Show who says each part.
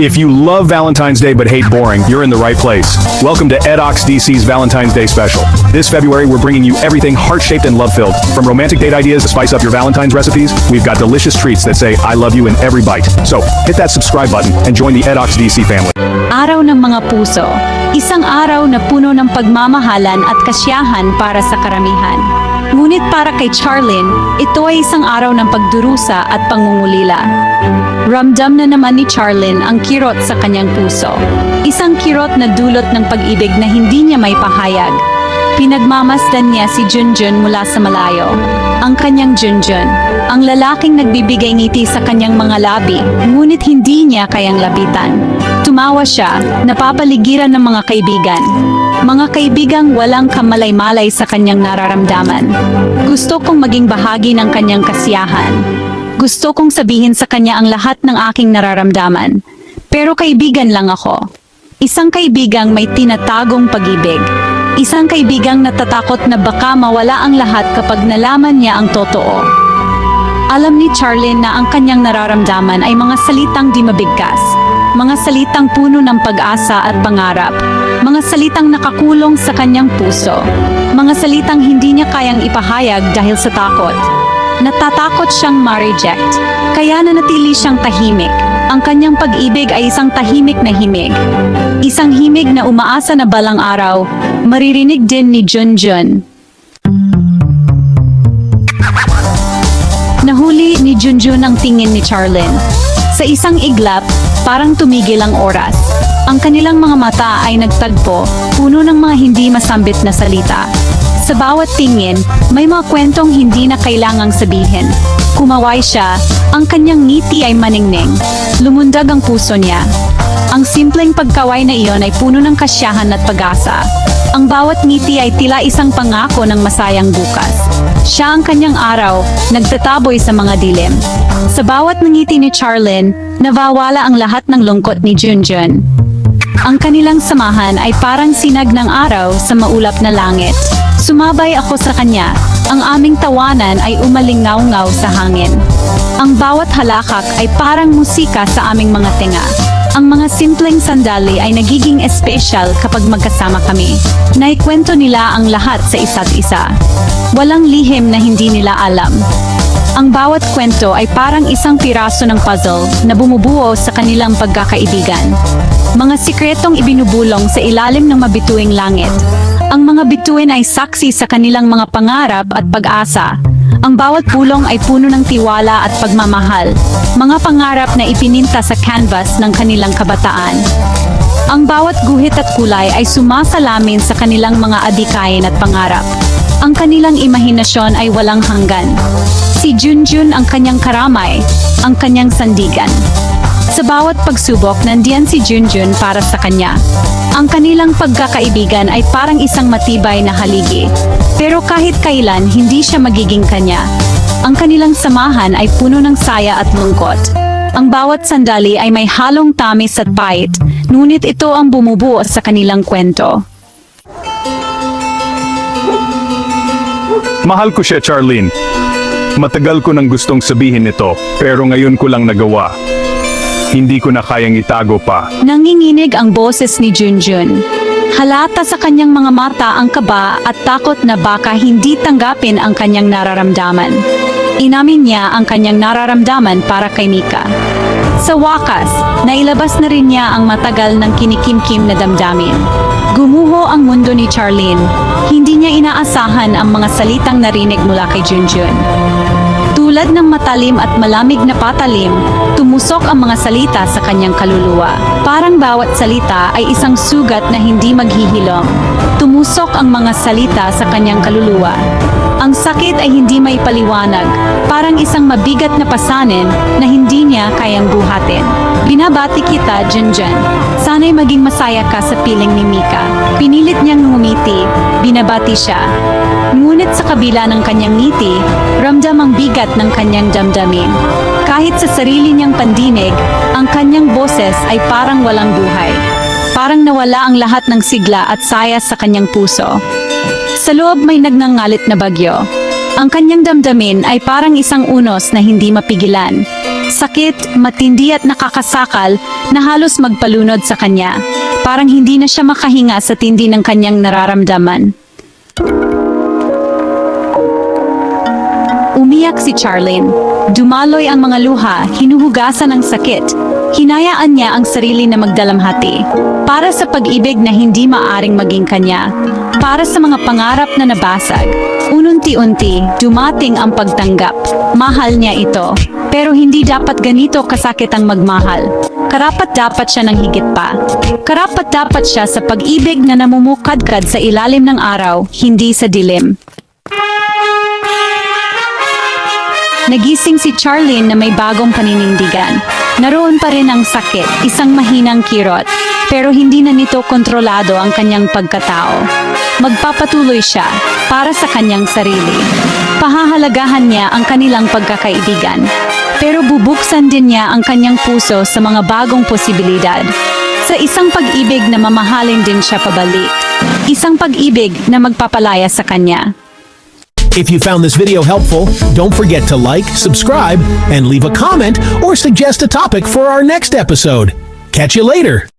Speaker 1: If you love Valentine's Day but hate boring, you're in the right place. Welcome to Edox DC's Valentine's Day special. This February, we're bringing you everything heart-shaped and love-filled. From romantic date ideas to spice up your Valentine's recipes, we've got delicious treats that say, I love you in every bite. So, hit that subscribe button and join the Edox DC family.
Speaker 2: Araw ng mga puso. Isang araw na puno ng pagmamahalan at kasiyahan para sa karamihan. Ngunit para kay Charlene, ito ay isang araw ng pagdurusa at pangungulila. Ramdam na naman ni Charlene ang kirot sa kanyang puso. Isang kirot na dulot ng pag-ibig na hindi niya may pahayag. Pinagmamasdan niya si Junjun mula sa malayo. Ang kanyang Junjun, ang lalaking nagbibigay ngiti sa kanyang mga labi, ngunit hindi niya kayang lapitan. Tumawa siya, napapaligiran ng mga kaibigan. Mga kaibigang walang kamalay-malay sa kanyang nararamdaman. Gusto kong maging bahagi ng kanyang kasiyahan. Gusto kong sabihin sa kanya ang lahat ng aking nararamdaman. Pero kaibigan lang ako. Isang kaibigang may tinatagong pag-ibig. Isang kaibigang natatakot na baka mawala ang lahat kapag nalaman niya ang totoo. Alam ni Charlene na ang kanyang nararamdaman ay mga salitang di mabigkas. Mga salitang puno ng pag-asa at pangarap. Mga salitang nakakulong sa kanyang puso. Mga salitang hindi niya kayang ipahayag dahil sa takot. Natatakot siyang ma-reject. Kaya nanatili siyang tahimik. Ang kanyang pag-ibig ay isang tahimik na himig. Isang himig na umaasa na balang araw, maririnig din ni Junjun. Nahuli ni Junjun ang tingin ni Charlene. Sa isang iglap, parang tumigil ang oras. Ang kanilang mga mata ay nagtagpo, puno ng mga hindi masambit na salita. Sa bawat tingin, may mga kwentong hindi na kailangang sabihin. Kumaway siya, ang kanyang ngiti ay maningning. Lumundag ang puso niya. Ang simpleng pagkaway na iyon ay puno ng kasyahan at pag-asa. Ang bawat ngiti ay tila isang pangako ng masayang bukas. Siya ang kanyang araw, nagtataboy sa mga dilim. Sa bawat ngiti ni Charlene, nawawala ang lahat ng lungkot ni Junjun. Ang kanilang samahan ay parang sinag ng araw sa maulap na langit. Sumabay ako sa kanya. Ang aming tawanan ay umalingaw-ngaw sa hangin. Ang bawat halakak ay parang musika sa aming mga tenga. Ang mga simpleng sandali ay nagiging espesyal kapag magkasama kami. Naikwento nila ang lahat sa isa't isa. Walang lihim na hindi nila alam. Ang bawat kwento ay parang isang piraso ng puzzle na bumubuo sa kanilang pagkakaibigan. Mga sikretong ibinubulong sa ilalim ng mabituing langit. Ang mga bituin ay saksi sa kanilang mga pangarap at pag-asa. Ang bawat pulong ay puno ng tiwala at pagmamahal. Mga pangarap na ipininta sa canvas ng kanilang kabataan. Ang bawat guhit at kulay ay sumasalamin sa kanilang mga adikain at pangarap. Ang kanilang imahinasyon ay walang hanggan. Si Junjun ang kanyang karamay, ang kanyang sandigan. Sa bawat pagsubok, nandiyan si Junjun para sa kanya. Ang kanilang pagkakaibigan ay parang isang matibay na haligi. Pero kahit kailan, hindi siya magiging kanya. Ang kanilang samahan ay puno ng saya at lungkot. Ang bawat sandali ay may halong tamis at pait, ngunit ito ang bumubuo sa kanilang kwento.
Speaker 1: Mahal ko siya, Charlene. Matagal ko nang gustong sabihin ito, pero ngayon ko lang nagawa. Hindi ko na kayang itago pa.
Speaker 2: Nanginginig ang boses ni Junjun. Halata sa kanyang mga mata ang kaba at takot na baka hindi tanggapin ang kanyang nararamdaman. Inamin niya ang kanyang nararamdaman para kay Mika. Sa wakas, nailabas na rin niya ang matagal ng kinikimkim na damdamin. Gumuho ang mundo ni Charlene. Hindi niya inaasahan ang mga salitang narinig mula kay Junjun. Tulad ng matalim at malamig na patalim, tumusok ang mga salita sa kanyang kaluluwa. Parang bawat salita ay isang sugat na hindi maghihilom. Tumusok ang mga salita sa kanyang kaluluwa. Ang sakit ay hindi may paliwanag, parang isang mabigat na pasanin na hindi niya kayang buhatin. Binabati kita, Junjun. Sana'y maging masaya ka sa piling ni Mika. Pinilit niyang ngumiti, binabati siya. Ngunit sa kabila ng kanyang ngiti, ramdam ang bigat ng kanyang damdamin. Kahit sa sarili niyang pandinig, ang kanyang boses ay parang walang buhay. Parang nawala ang lahat ng sigla at saya sa kanyang puso. Sa loob may nagngangalit na bagyo. Ang kanyang damdamin ay parang isang unos na hindi mapigilan. Sakit, matindi at nakakasakal na halos magpalunod sa kanya. Parang hindi na siya makahinga sa tindi ng kanyang nararamdaman. Umiyak si Charlene. Dumaloy ang mga luha, hinuhugasan ng sakit. Hinayaan niya ang sarili na magdalamhati. Para sa pag-ibig na hindi maaring maging kanya. Para sa mga pangarap na nabasag. Ununti-unti, dumating ang pagtanggap. Mahal niya ito. Pero hindi dapat ganito kasakit ang magmahal. Karapat dapat siya ng higit pa. Karapat dapat siya sa pag-ibig na namumukadkad sa ilalim ng araw, hindi sa dilim. Nagising si Charlene na may bagong paninindigan. Naroon pa rin ang sakit, isang mahinang kirot, pero hindi na nito kontrolado ang kanyang pagkatao. Magpapatuloy siya para sa kanyang sarili. Pahahalagahan niya ang kanilang pagkakaibigan. Pero bubuksan din niya ang kanyang puso sa mga bagong posibilidad. Sa isang pag-ibig na mamahalin din siya pabalik. Isang pag-ibig na magpapalaya sa kanya.
Speaker 3: If you found this video helpful, don't forget to like, subscribe, and leave a comment or suggest a topic for our next episode. Catch you later.